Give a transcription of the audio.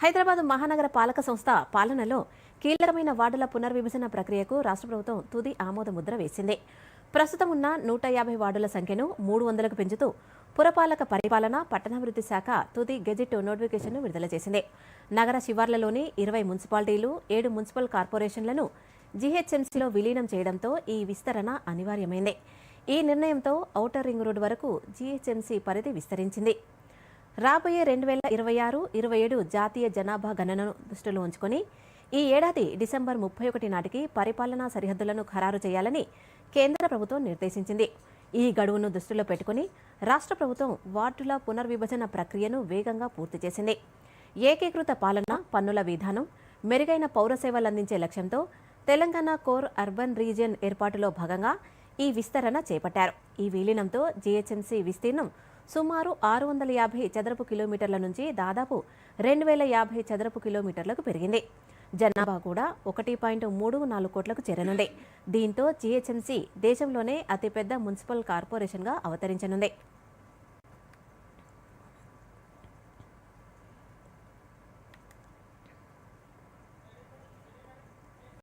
హైదరాబాద్ మహానగర పాలక సంస్థ పాలనలో కీలకమైన వార్డుల పునర్విభజన ప్రక్రియకు రాష్ట్ర ప్రభుత్వం తుది ఆమోద ముద్ర వేసింది. ప్రస్తుతం ఉన్న నూట యాభై వార్డుల సంఖ్యను మూడు వందలకు పెంచుతూ పురపాలక పరిపాలన పట్టణాభివృద్ధి శాఖ తుది గెజిట్ నోటిఫికేషన్ను విడుదల చేసింది. నగర శివార్లలోని ఇరవై మున్సిపాలిటీలు ఏడు మున్సిపల్ కార్పొరేషన్లను జీహెచ్ఎంసీలో విలీనం చేయడంతో ఈ విస్తరణ అనివార్యమైంది. ఈ నిర్ణయంతో ఔటర్ రింగ్ రోడ్డు వరకు జీహెచ్ఎంసీ పరిధి విస్తరించింది. రాబోయే రెండు వేల ఇరవై ఆరు ఇరవై ఏడు జాతీయ జనాభా గణనను దృష్టిలో ఉంచుకొని ఈ ఏడాది డిసెంబర్ ముప్పై ఒకటి నాటికి పరిపాలనా సరిహద్దులను ఖరారు చేయాలని కేంద్ర ప్రభుత్వం నిర్దేశించింది. ఈ గడువును దృష్టిలో పెట్టుకుని రాష్ట్ర ప్రభుత్వం వార్డుల పునర్విభజన ప్రక్రియను వేగంగా పూర్తి చేసింది. ఏకీకృత పాలన పన్నుల విధానం మెరుగైన పౌర సేవలందించే లక్ష్యంతో తెలంగాణ కోర్ అర్బన్ రీజియన్ ఏర్పాటులో భాగంగా ఈ విస్తరణ చేపట్టారు. ఈ విలీనంతో జీహెచ్ఎంసీ విస్తీర్ణం సుమారు ఆరు వందల యాభై చదరపు కిలోమీటర్ల నుంచి దాదాపు రెండు వేల యాభై చదరపు కిలోమీటర్లకు పెరిగింది. జనాభా కూడా ఒకటి పాయింట్ మూడు నాలుగు కోట్లకు చేరనుంది. దీంతో జీహెచ్ఎంసీ దేశంలోనే అతిపెద్ద మున్సిపల్ కార్పొరేషన్గా అవతరించనుంది.